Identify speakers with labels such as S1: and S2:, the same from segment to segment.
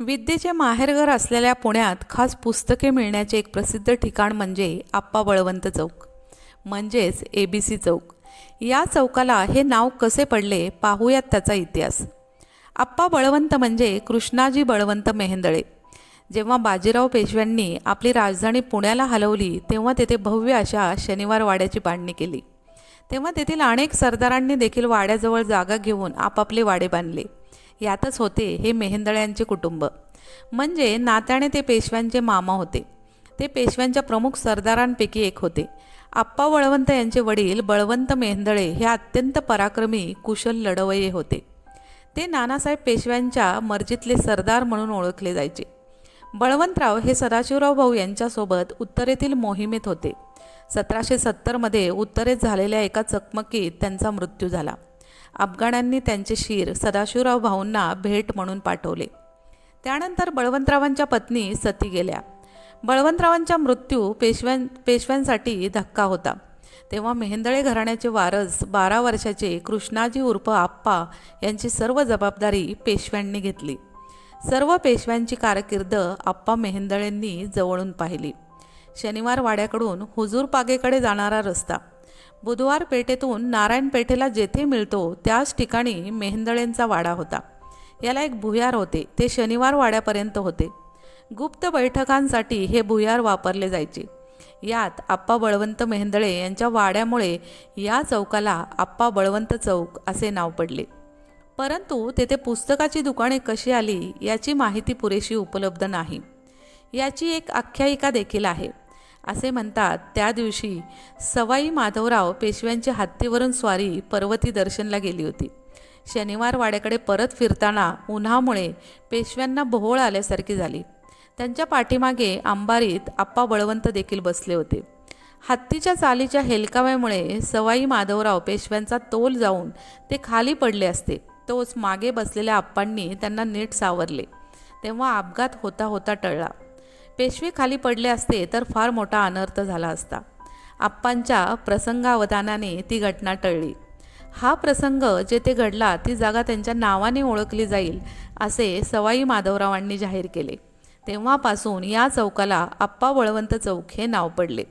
S1: विद्येचे माहेरघर असलेल्या पुण्यात खास पुस्तके मिळण्याचे एक प्रसिद्ध ठिकाण म्हणजे आप्पा बळवंत चौक म्हणजेच ए बी सी चौक. या चौकाला हे नाव कसे पडले पाहूयात त्याचा इतिहास. आप्पा बळवंत म्हणजे कृष्णाजी बळवंत मेहेंदळे. जेव्हा बाजीराव पेशव्यांनी आपली राजधानी पुण्याला हलवली तेव्हा तेथे भव्य अशा शनिवार वाड्याची बांधणी केली. तेव्हा तेथील अनेक सरदारांनी देखील वाड्याजवळ जागा घेऊन आपापले वाडे बांधले. यातच होते हे मेहेंदळ्यांचे कुटुंब. म्हणजे नात्याने ते पेशव्यांचे मामा होते. ते पेशव्यांच्या प्रमुख सरदारांपैकी एक होते. आप्पा बळवंत यांचे वडील बळवंत मेहेंदळे हे अत्यंत पराक्रमी कुशल लढवये होते. ते नानासाहेब पेशव्यांच्या मर्जीतले सरदार म्हणून ओळखले जायचे. बळवंतराव हे सदाशिवराव भाऊ यांच्यासोबत उत्तरेतील मोहिमेत होते. सतराशे सत्तरमध्ये उत्तरेत झालेल्या एका चकमकीत त्यांचा मृत्यू झाला. अफगाणांनी त्यांचे शिर सदाशिवराव भाऊंना भेट म्हणून पाठवले. त्यानंतर बळवंतरावांच्या पत्नी सती गेल्या. बळवंतरावांचा मृत्यू पेशव्यां पेशव्यांसाठी धक्का होता. तेव्हा मेहेंदळे घराण्याचे वारस बारा वर्षाचे कृष्णाजी उर्फ आप्पा यांची सर्व जबाबदारी पेशव्यांनी घेतली. सर्व पेशव्यांची कारकीर्द आप्पा मेहेंदळेंनी जवळून पाहिली. शनिवार वाड्याकडून हुजूर पागेकडे जाणारा रस्ता. बुधवार पेठेतून नारायण पेठेला जेथे मिळतो त्याच ठिकाणी मेहेंदळेंचा वाडा होता. याला एक भुयार होते. ते शनिवार वाड्यापर्यंत होते. गुप्त बैठकांसाठी हे भुयार वापरले जायचे. यात आप्पा बळवंत मेहेंदळे यांच्या वाड्यामुळे या चौकाला आप्पा बळवंत चौक असे नाव पडले. परंतु तेथे पुस्तकाची दुकाने कशी आली याची माहिती पुरेशी उपलब्ध नाही. याची एक आख्यायिका देखील आहे. असे म्हणतात. त्या दिवशी सवाई माधवराव पेशव्यांची हत्तीवरून स्वारी पर्वती दर्शनला गेली होती. शनिवार वाड्याकडे परत फिरताना उन्हामुळे पेशव्यांना भोवळ आल्यासारखी झाली. त्यांच्या पाठीमागे अंबारीत आप्पा बळवंत देखील बसले होते. हत्तीच्या चालीच्या हेलकाव्यामुळे सवाई माधवराव पेशव्यांचा तोल जाऊन ते खाली पडले असते. तोच मागे बसलेल्या आप्पांनी त्यांना नीट सावरले. तेव्हा अपघात होता होता टळला. पेशवे खाली पडले असते तर फार मोठा अनर्थ झाला असता. आप्पांच्या प्रसंगावधानाने ती घटना टळली. हा प्रसंग जेथे घडला ती जागा त्यांच्या नावाने ओळखली जाईल असे सवाई माधवरावांनी जाहीर केले. तेव्हापासून या चौकाला आप्पा बळवंत चौक हे नाव पडले.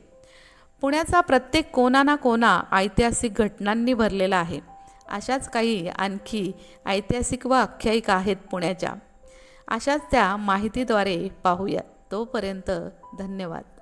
S1: पुण्याचा प्रत्येक कोना ना कोना ऐतिहासिक घटनांनी भरलेला आहे. अशाच काही आणखी ऐतिहासिक व आख्यायिका आहेत पुण्याच्या. अशाच त्या माहितीद्वारे पाहूयात. तोपर्यंत धन्यवाद.